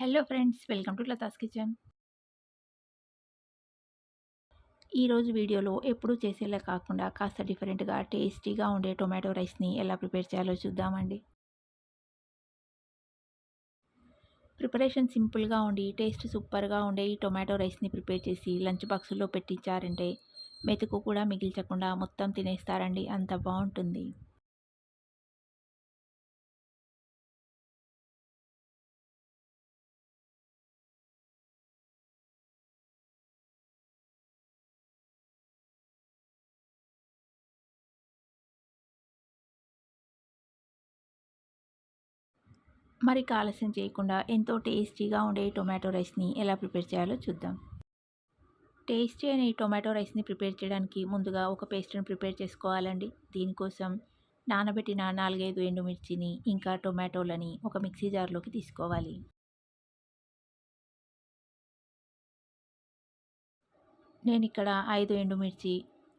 Hello friends welcome to Latha's kitchen. ఈరోజు వీడియోలో ఎప్పుడూ చేసేలా కాకుండా కాస్త డిఫరెంట్గా టేస్టీగా ఉండే టొమాటో రైస్ని ఎలా ప్రిపేర్ చేయాలో చూద్దామండి. ప్రిపరేషన్ సింపుల్గా ఉండి టేస్ట్ సూపర్గా ఉండే ఈ టొమాటో రైస్ని ప్రిపేర్ చేసి లంచ్ బాక్సుల్లో పెట్టించారంటే మెతుకు కూడా మిగిల్చకుండా మొత్తం తినేస్తారండి. అంత బాగుంటుంది. మరి ఆలస్యం చేయకుండా ఎంతో టేస్టీగా ఉండే టొమాటో రైస్ని ఎలా ప్రిపేర్ చేయాలో చూద్దాం. టేస్టీ అయిన ఈ టొమాటో రైస్ని ప్రిపేర్ చేయడానికి ముందుగా ఒక పేస్ట్ని ప్రిపేర్ చేసుకోవాలండి. దీనికోసం నానబెట్టిన నాలుగైదు ఎండుమిర్చిని ఇంకా టొమాటోలని ఒక మిక్సీ జార్లోకి తీసుకోవాలి. నేను ఇక్కడ ఐదు ఎండుమిర్చి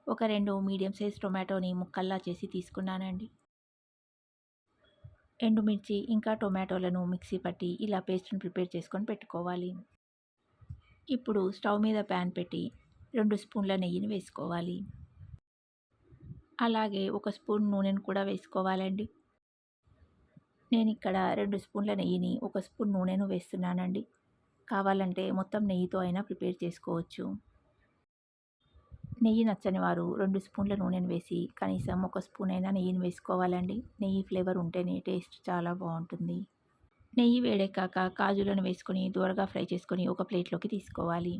ఒక రెండు మీడియం సైజ్ టొమాటోని ముక్కల్లా చేసి తీసుకున్నానండి. ఎండుమిర్చి ఇంకా టొమాటోలను మిక్సీ పట్టి ఇలా పేస్ట్ని ప్రిపేర్ చేసుకొని పెట్టుకోవాలి. ఇప్పుడు స్టవ్ మీద ప్యాన్ పెట్టి రెండు స్పూన్ల నెయ్యిని వేసుకోవాలి. అలాగే ఒక స్పూన్ నూనెను కూడా వేసుకోవాలండి. నేను ఇక్కడ రెండు స్పూన్ల నెయ్యిని ఒక స్పూన్ నూనెను వేస్తున్నానండి. కావాలంటే మొత్తం నెయ్యితో అయినా ప్రిపేర్ చేసుకోవచ్చు. నెయ్యి నచ్చని వారు రెండు స్పూన్ల నూనెను వేసి కనీసం ఒక స్పూన్ అయినా నెయ్యిని వేసుకోవాలండి. నెయ్యి ఫ్లేవర్ ఉంటేనే టేస్ట్ చాలా బాగుంటుంది. నెయ్యి వేడెక్కాక కాజులను వేసుకొని దూరగా ఫ్రై చేసుకొని ఒక ప్లేట్లోకి తీసుకోవాలి.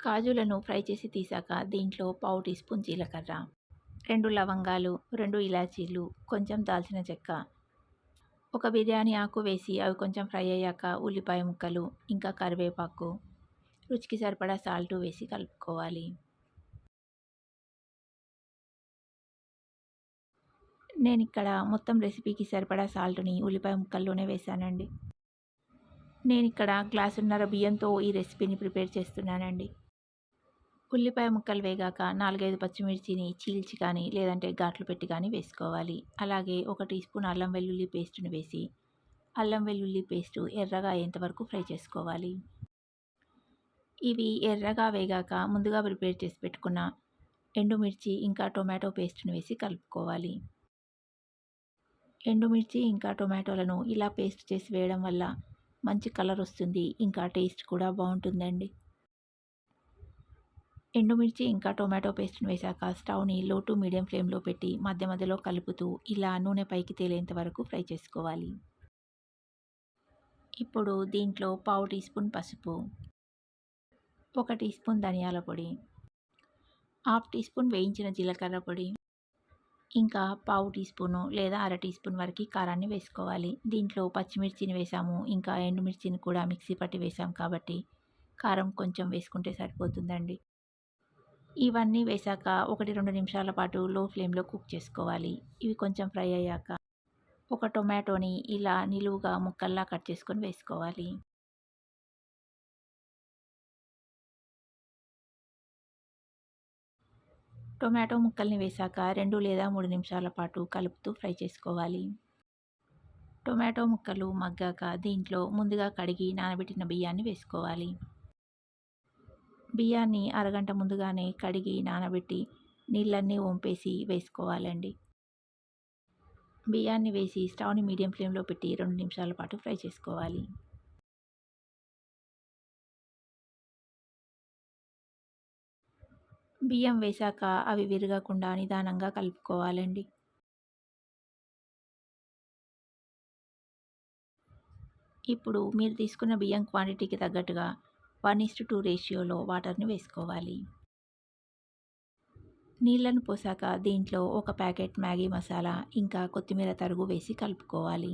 కాజులను ఫ్రై చేసి తీసాక దీంట్లో పావు టీ స్పూన్ జీలకర్ర రెండు లవంగాలు రెండు ఇలాచీలు కొంచెం దాల్చిన చెక్క ఒక బిర్యానీ ఆకు వేసి అవి కొంచెం ఫ్రై అయ్యాక ఉల్లిపాయ ముక్కలు ఇంకా కరివేపాకు రుచికి సరిపడా సాల్ట్ వేసి కలుపుకోవాలి. నేను ఇక్కడ మొత్తం రెసిపీకి సరిపడా సాల్ట్ని ఉల్లిపాయ ముక్కల్లోనే వేశానండి. నేను ఇక్కడ గ్లాసున్నర బియ్యంతో ఈ రెసిపీని ప్రిపేర్ చేస్తున్నానండి. ఉల్లిపాయ ముక్కలు వేగాక నాలుగైదు పచ్చిమిర్చిని చీల్చి కానీ లేదంటే ఘాట్లు పెట్టి కానీ వేసుకోవాలి. అలాగే ఒక టీ స్పూన్ అల్లం వెల్లుల్లి పేస్ట్ని వేసి అల్లం వెల్లుల్లి పేస్టు ఎర్రగా అయ్యేంతవరకు ఫ్రై చేసుకోవాలి. ఇవి ఎర్రగా వేగాక ముందుగా ప్రిపేర్ చేసి పెట్టుకున్న ఎండుమిర్చి ఇంకా టొమాటో పేస్ట్ని వేసి కలుపుకోవాలి. ఎండుమిర్చి ఇంకా టొమాటోలను ఇలా పేస్ట్ చేసి వేయడం వల్ల మంచి కలర్ వస్తుంది. ఇంకా టేస్ట్ కూడా బాగుంటుందండి. ఎండుమిర్చి ఇంకా టొమాటో పేస్ట్ని వేశాక స్టవ్ని లో టు మీడియం ఫ్లేమ్లో పెట్టి మధ్య మధ్యలో కలుపుతూ ఇలా నూనె పైకి తేలేంత వరకు ఫ్రై చేసుకోవాలి. ఇప్పుడు దీంట్లో పావు టీ స్పూన్ పసుపు ఒక టీ స్పూన్ ధనియాల పొడి హాఫ్ టీ స్పూన్ వేయించిన జీలకర్ర పొడి ఇంకా పావు టీ స్పూను లేదా అర టీ స్పూన్ వరకు కారాన్ని వేసుకోవాలి. దీంట్లో పచ్చిమిర్చిని వేసాము. ఇంకా ఎండుమిర్చిని కూడా మిక్సీ పట్టి వేసాం కాబట్టి కారం కొంచెం వేసుకుంటే సరిపోతుందండి. ఇవన్నీ వేసాక ఒకటి రెండు నిమిషాల పాటు లో ఫ్లేమ్లో కుక్ చేసుకోవాలి. ఇవి కొంచెం ఫ్రై అయ్యాక ఒక టొమాటోని ఇలా నిలువుగా ముక్కల్లా కట్ చేసుకొని వేసుకోవాలి. టొమాటో ముక్కల్ని వేశాక రెండు లేదా మూడు నిమిషాల పాటు కలుపుతూ ఫ్రై చేసుకోవాలి. టొమాటో ముక్కలు మగ్గాక దీంట్లో ముందుగా కడిగి నానబెట్టిన బియ్యాన్ని వేసుకోవాలి. బియ్యాన్ని అరగంట ముందుగానే కడిగి నానబెట్టి నీళ్ళన్నీ వంపేసి వేసుకోవాలండి. బియ్యాన్ని వేసి స్టవ్ని మీడియం ఫ్లేమ్లో పెట్టి రెండు నిమిషాల పాటు ఫ్రై చేసుకోవాలి. బియ్యం వేశాక అవి విరగకుండా నిదానంగా కలుపుకోవాలండి. ఇప్పుడు మీరు తీసుకున్న బియ్యం క్వాంటిటీకి తగ్గట్టుగా వన్ ఇస్టు టూ రేషియోలో వాటర్ని వేసుకోవాలి. నీళ్ళను పోసాక దీంట్లో ఒక ప్యాకెట్ మ్యాగీ మసాలా ఇంకా కొత్తిమీర తరుగు వేసి కలుపుకోవాలి.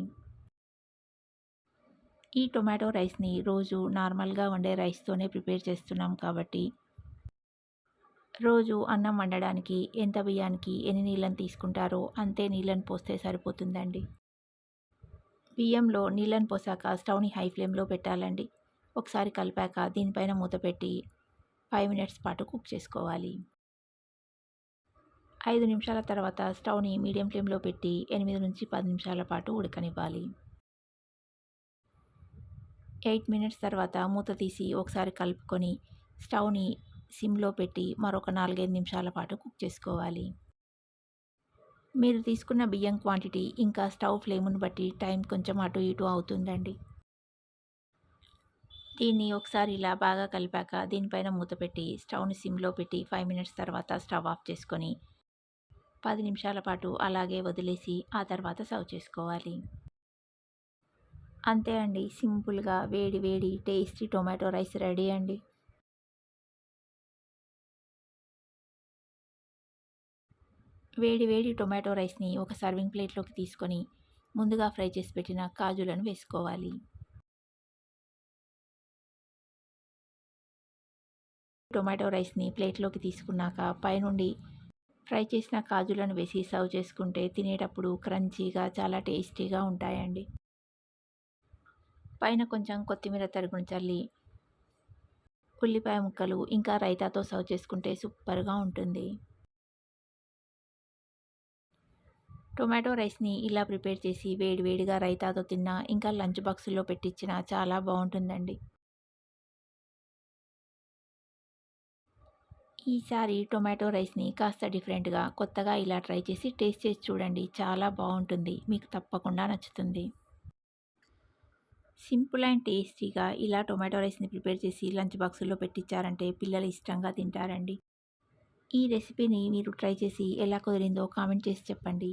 ఈ టొమాటో రైస్ని రోజు నార్మల్గా వండే రైస్తోనే ప్రిపేర్ చేస్తున్నాం కాబట్టి రోజు అన్నం వండడానికి ఎంత బియ్యానికి ఎన్ని నీళ్ళని తీసుకుంటారో అంతే నీళ్ళని పోస్తే సరిపోతుందండి. బియ్యంలో నీళ్ళని పోసాక స్టవ్ని హై ఫ్లేమ్లో పెట్టాలండి. ఒకసారి కలిపాక దీనిపైన మూత పెట్టి ఫైవ్ మినిట్స్ పాటు కుక్ చేసుకోవాలి. ఐదు నిమిషాల తర్వాత స్టవ్ని మీడియం ఫ్లేమ్లో పెట్టి ఎనిమిది నుంచి పది నిమిషాల పాటు ఉడకనివ్వాలి. ఎయిట్ మినిట్స్ తర్వాత మూత తీసి ఒకసారి కలుపుకొని స్టవ్ని సిమ్లో పెట్టి మరొక నాలుగైదు నిమిషాల పాటు కుక్ చేసుకోవాలి. మీరు తీసుకున్న బియ్యం క్వాంటిటీ ఇంకా స్టవ్ ఫ్లేమును బట్టి టైం కొంచెం అటు ఇటు అవుతుందండి. దీన్ని ఒకసారి ఇలా బాగా కలిపాక దీనిపైన మూత పెట్టి స్టవ్ని సిమ్లో పెట్టి ఫైవ్ మినిట్స్ తర్వాత స్టవ్ ఆఫ్ చేసుకొని పది నిమిషాల పాటు అలాగే వదిలేసి ఆ తర్వాత సర్వ్ చేసుకోవాలి. అంతే అండి. సింపుల్గా వేడి వేడి టేస్టీ టొమాటో రైస్ రెడీ అండి. వేడి వేడి టొమాటో రైస్ని ఒక సర్వింగ్ ప్లేట్లోకి తీసుకొని ముందుగా ఫ్రై చేసి పెట్టిన కాజులను వేసుకోవాలి. టొమాటో రైస్ని ప్లేట్లోకి తీసుకున్నాక పైనుండి ఫ్రై చేసిన కాజులను వేసి సర్వ్ చేసుకుంటే తినేటప్పుడు క్రంచీగా చాలా టేస్టీగా ఉంటాయండి. పైన కొంచెం కొత్తిమీర తరుగును చల్లి ఉల్లిపాయ ముక్కలు ఇంకా రైతాతో సర్వ్ చేసుకుంటే సూపర్గా ఉంటుంది. టొమాటో రైస్ని ఇలా ప్రిపేర్ చేసి వేడి వేడిగా రైతాతో తిన్నా ఇంకా లంచ్ బాక్సుల్లో పెట్టించినా చాలా బాగుంటుందండి. ఈసారి టొమాటో రైస్ని కాస్త డిఫరెంట్గా కొత్తగా ఇలా ట్రై చేసి టేస్ట్ చేసి చూడండి. చాలా బాగుంటుంది. మీకు తప్పకుండా నచ్చుతుంది. సింపుల్ అండ్ టేస్టీగా ఇలా టొమాటో రైస్ని ప్రిపేర్ చేసి లంచ్ బాక్సుల్లో పెట్టించారంటే పిల్లలు ఇష్టంగా తింటారండి. ఈ రెసిపీని మీరు ట్రై చేసి ఎలా కుదిరిందో కామెంట్ చేసి చెప్పండి.